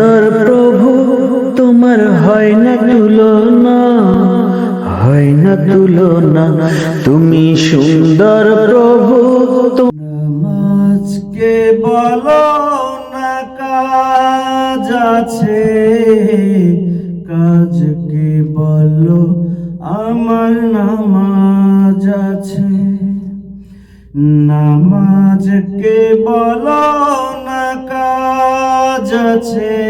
সুন্দর প্রভু, তোমার হয় না তুলনা, হয় না তুলনা। তুমি সুন্দর প্রভু নামাজকে বলো না কাজ আছে, কাজকে বলো আমার নামাজ আছে। নামাজকে বলো না কাজ আছে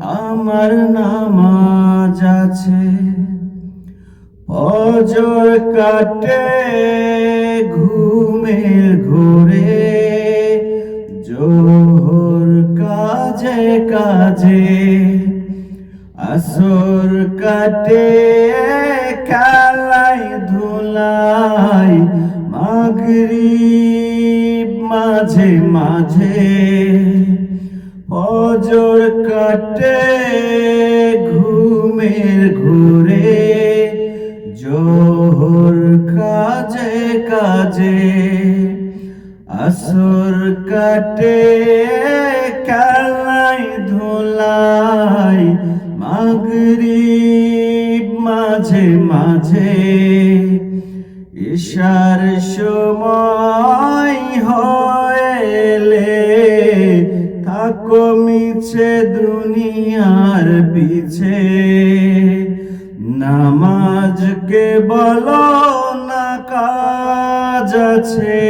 আমার নামাজ আছে। অজর কাটে ঘুমের ঘোরে, জোহর কাজে কাজে। আসর কাটে খেলাই ধুলাই মাগরিব মাঝে মাঝে। অজর কাটে ঘুমের ঘুরে, জোহর কাজে কাজে। আসর কাটে খেলাই ধুলাই, মাগরিব মাঝে মাঝে। ঈশার সময় হয়েলে থাকো মিছে দুনিয়ার পিছে। নামাজকে বলো না কাজ আছে।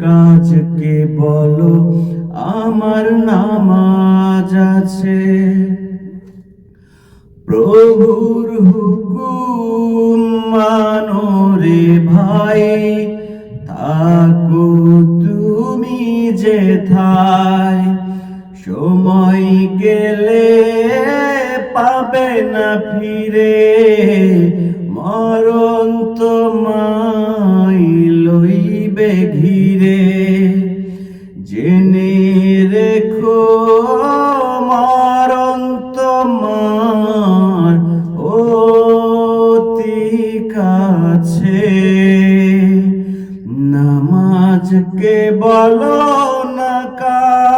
কাজকে বলো আমার নামাজ আছে। প্রভুর হুকুম মানো রে ভাই। থাকো তুমি যে থাই সময় গেলে পাবে না ফিরে, মরণ তোমায় লইবে ঘিরে। জেনে রেখো, মরণ তোমার অতি কাছে। নামাজকে বলো না কাজ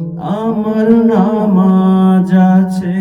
আমার নামাজ আছে।